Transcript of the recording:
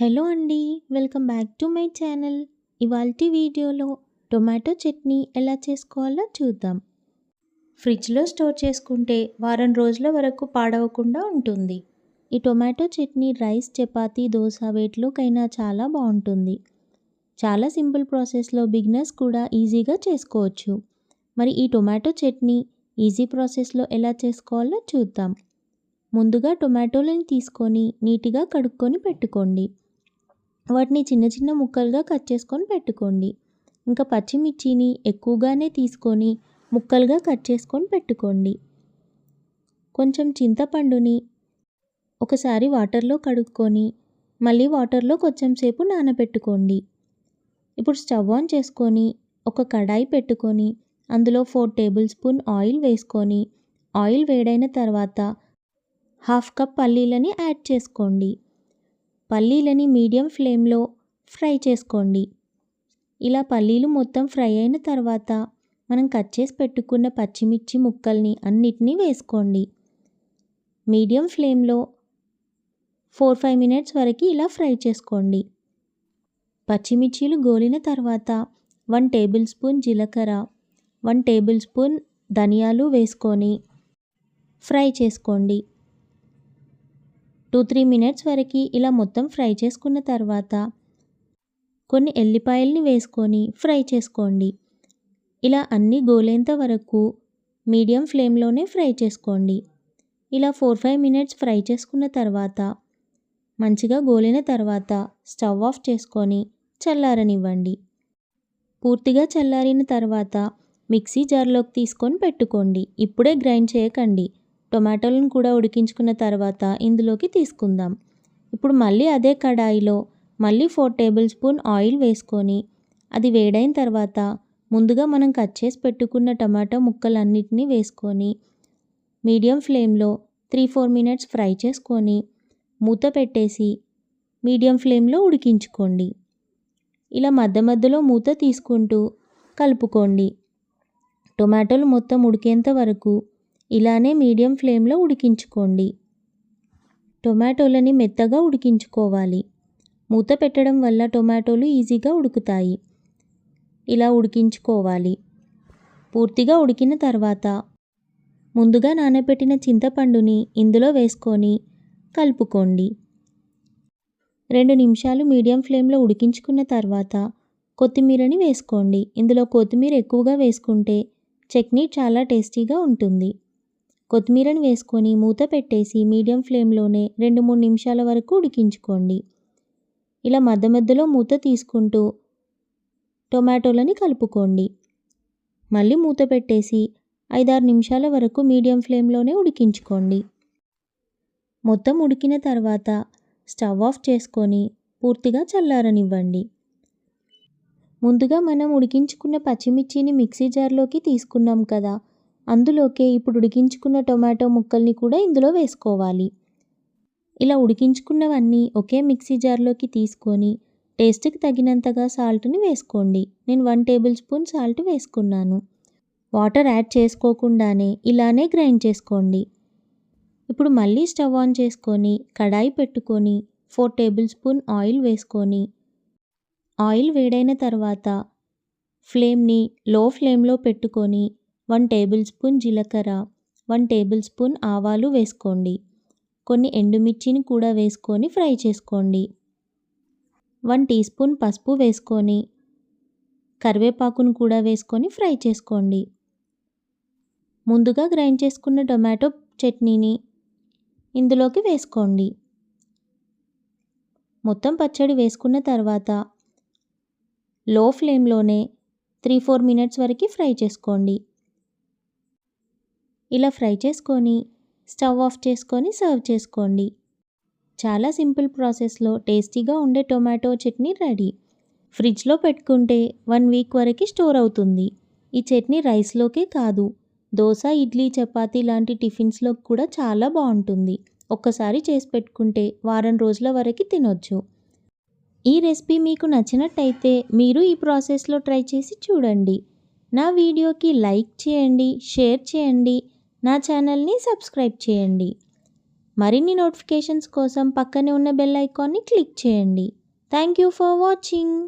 Hello అండి welcome back to my channel. ఇవాల్టి వీడియోలో టొమాటో చట్నీ ఎలా చేసుకోవాలో చూద్దాం. ఫ్రిడ్జ్లో స్టోర్ చేసుకుంటే వారం రోజుల వరకు పాడవకుండా ఉంటుంది. ఈ టొమాటో చట్నీ రైస్ చపాతీ దోశ వేటిలోకైనా చాలా బాగుంటుంది. చాలా సింపుల్ ప్రాసెస్లో బిగినర్స్ కూడా ఈజీగా చేసుకోవచ్చు. మరి ఈ టొమాటో చట్నీ ఈజీ ప్రాసెస్లో ఎలా చేసుకోవాలో చూద్దాం. ముందుగా టొమాటోలను తీసుకొని నీట్గా కడుక్కొని పెట్టుకోండి. వాటిని చిన్న చిన్న ముక్కలుగా కట్ చేసుకొని పెట్టుకోండి. ఇంకా పచ్చిమిర్చిని ఎక్కువగానే తీసుకొని ముక్కలుగా కట్ చేసుకొని పెట్టుకోండి. కొంచెం చింతపండుని ఒకసారి వాటర్లో కడుక్కొని మళ్ళీ వాటర్లో కొంచెం సేపు నానబెట్టుకోండి. ఇప్పుడు స్టవ్ ఆన్ చేసుకొని ఒక కడాయి పెట్టుకొని అందులో ఫోర్ టేబుల్ స్పూన్ ఆయిల్ వేసుకొని ఆయిల్ వేడైన తర్వాత హాఫ్ కప్ పల్లీలని యాడ్ చేసుకోండి. పల్లీలని మీడియం ఫ్లేమ్లో ఫ్రై చేసుకోండి. ఇలా పల్లీలు మొత్తం ఫ్రై అయిన తర్వాత మనం కట్ చేసి పెట్టుకున్న పచ్చిమిర్చి ముక్కల్ని అన్నిటినీ వేసుకోండి. మీడియం ఫ్లేమ్లో ఫోర్ ఫైవ్ మినిట్స్ వరకు ఇలా ఫ్రై చేసుకోండి. పచ్చిమిర్చీలు గోలిన తర్వాత వన్ టేబుల్ స్పూన్ జీలకర్ర వన్ టేబుల్ స్పూన్ ధనియాలు వేసుకొని ఫ్రై చేసుకోండి. టూ త్రీ మినిట్స్ వరకు ఇలా మొత్తం ఫ్రై చేసుకున్న తర్వాత కొన్ని ఎల్లిపాయల్ని వేసుకొని ఫ్రై చేసుకోండి. ఇలా అన్నీ గోలేంత వరకు మీడియం ఫ్లేమ్లోనే ఫ్రై చేసుకోండి. ఇలా ఫోర్ ఫైవ్ మినిట్స్ ఫ్రై చేసుకున్న తర్వాత మంచిగా గోలిన తర్వాత స్టవ్ ఆఫ్ చేసుకొని చల్లారనివ్వండి. పూర్తిగా చల్లారిన తర్వాత మిక్సీ జార్లోకి తీసుకొని పెట్టుకోండి. ఇప్పుడే గ్రైండ్ చేయకండి. టొమాటోలను కూడా ఉడికించుకున్న తర్వాత ఇందులోకి తీసుకుందాం. ఇప్పుడు మళ్ళీ అదే కడాయిలో మళ్ళీ ఫోర్ టేబుల్ స్పూన్ ఆయిల్ వేసుకొని అది వేడైన తర్వాత ముందుగా మనం కట్ చేసి పెట్టుకున్న టమాటో ముక్కలన్నిటినీ వేసుకొని మీడియం ఫ్లేమ్లో త్రీ ఫోర్ మినిట్స్ ఫ్రై చేసుకొని మూత పెట్టేసి మీడియం ఫ్లేమ్లో ఉడికించుకోండి. ఇలా మధ్య మధ్యలో మూత తీసుకుంటూ కలుపుకోండి. టొమాటోలు మొత్తం ఉడికేంత వరకు ఇలానే మీడియం ఫ్లేమ్లో ఉడికించుకోండి. టొమాటోలని మెత్తగా ఉడికించుకోవాలి. మూత పెట్టడం వల్ల టొమాటోలు ఈజీగా ఉడుకుతాయి. ఇలా ఉడికించుకోవాలి. పూర్తిగా ఉడికిన తర్వాత ముందుగా నానబెట్టిన చింతపండుని ఇందులో వేసుకొని కలుపుకోండి. రెండు నిమిషాలు మీడియం ఫ్లేమ్లో ఉడికించుకున్న తర్వాత కొత్తిమీరని వేసుకోండి. ఇందులో కొత్తిమీర ఎక్కువగా వేసుకుంటే చట్నీ చాలా టేస్టీగా ఉంటుంది. కొత్తిమీరని వేసుకొని మూత పెట్టేసి మీడియం ఫ్లేమ్లోనే రెండు మూడు నిమిషాల వరకు ఉడికించుకోండి. ఇలా మధ్య మధ్యలో మూత తీసుకుంటూ టొమాటోలని కలుపుకోండి. మళ్ళీ మూత పెట్టేసి ఐదారు నిమిషాల వరకు మీడియం ఫ్లేమ్లోనే ఉడికించుకోండి. మొత్తం ఉడికిన తర్వాత స్టవ్ ఆఫ్ చేసుకొని పూర్తిగా చల్లారనివ్వండి. ముందుగా మనం ఉడికించుకున్న పచ్చిమిర్చిని మిక్సీ జార్లోకి తీసుకున్నాం కదా అందులోకే ఇప్పుడు ఉడికించుకున్న టొమాటో ముక్కల్ని కూడా ఇందులో వేసుకోవాలి. ఇలా ఉడికించుకున్నవన్నీ ఒకే మిక్సీ జార్లోకి తీసుకొని టేస్ట్కి తగినంతగా సాల్ట్ని వేసుకోండి. నేను వన్ టేబుల్ స్పూన్ సాల్ట్ వేసుకున్నాను. వాటర్ యాడ్ చేసుకోకుండానే ఇలానే గ్రైండ్ చేసుకోండి. ఇప్పుడు మళ్ళీ స్టవ్ ఆన్ చేసుకొని కడాయి పెట్టుకొని ఫోర్ టేబుల్ స్పూన్ ఆయిల్ వేసుకొని ఆయిల్ వేడైన తర్వాత ఫ్లేమ్ని లో ఫ్లేమ్లో పెట్టుకొని వన్ టేబుల్ స్పూన్ జీలకర్ర వన్ టేబుల్ స్పూన్ ఆవాలు వేసుకోండి. కొన్ని ఎండుమిర్చిని కూడా వేసుకొని ఫ్రై చేసుకోండి. వన్ టీ స్పూన్ పసుపు వేసుకొని కరివేపాకును కూడా వేసుకొని ఫ్రై చేసుకోండి. ముందుగా గ్రైండ్ చేసుకున్న టొమాటో చట్నీని ఇందులోకి వేసుకోండి. మొత్తం పచ్చడి వేసుకున్న తర్వాత లో ఫ్లేమ్లోనే త్రీ ఫోర్ మినిట్స్ వరకు ఫ్రై చేసుకోండి. ఇలా ఫ్రై చేసుకొని స్టవ్ ఆఫ్ చేసుకొని సర్వ్ చేసుకోండి. చాలా సింపుల్ ప్రాసెస్లో టేస్టీగా ఉండే టొమాటో చట్నీ రెడీ. ఫ్రిడ్జ్లో పెట్టుకుంటే వన్ వీక్ వరకు స్టోర్ అవుతుంది. ఈ చట్నీ రైస్లోకే కాదు దోశ ఇడ్లీ చపాతీ లాంటి టిఫిన్స్లో కూడా చాలా బాగుంటుంది. ఒక్కసారి చేసి పెట్టుకుంటే వారం రోజుల వరకు తినొచ్చు. ఈ రెసిపీ మీకు నచ్చినట్టయితే మీరు ఈ ప్రాసెస్లో ట్రై చేసి చూడండి. నా వీడియోకి లైక్ చేయండి షేర్ చేయండి. నా ఛానల్ని సబ్స్క్రైబ్ చేయండి. మరిన్ని నోటిఫికేషన్స్ కోసం పక్కనే ఉన్న బెల్ ఐకాన్ని క్లిక్ చేయండి. Thank you for watching.